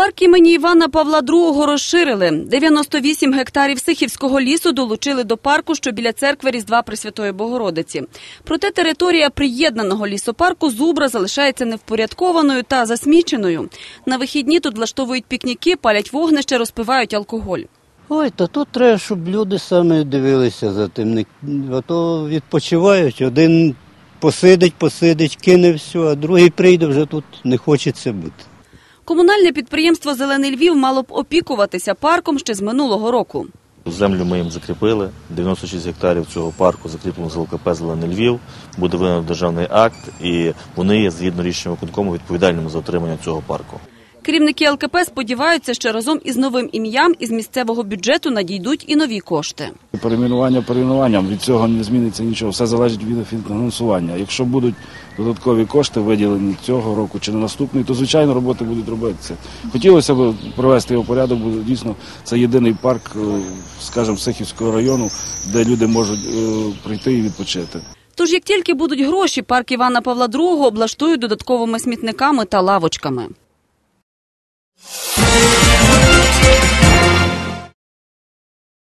Парк імені Івана Павла II розширили. 98 гектарів Сихівського лісу долучили до парку, що біля церкви Різдва Пресвятої Богородиці. Проте територія приєднаного лісопарку Зубра залишається невпорядкованою та засміченою. На вихідні тут влаштовують пікніки, палять вогнище, розпивають алкоголь. Ой, то тут треба, щоб люди саме дивилися за тим. А то відпочивають, один посидить, посидить, кине все, а другий прийде, вже тут не хочеться бути. Комунальне підприємство Зелений Львів мало б опікуватися парком ще з минулого року. Землю ми їм закріпили. 96 гектарів цього парку закріплено з ЛКП «Зелений Львів». Буде винен державний акт, і вони є згідно рішення виконкому відповідальними за отримання цього парку. Керівники ЛКП сподіваються, що разом із новим ім'ям із місцевого бюджету надійдуть і нові кошти. Перейменування перейменуванням від цього не зміниться нічого. Все залежить від фінансування. Якщо будуть додаткові кошти виділені цього року чи на наступний, то звичайно роботи будуть робитися. Хотілося б привести його порядок, бо дійсно це єдиний парк, е, скажімо, Сихівського району, де люди можуть е, прийти і відпочити. Тож, як тільки будуть гроші, парк Івана Павла II облаштують додатковими смітниками та лавочками.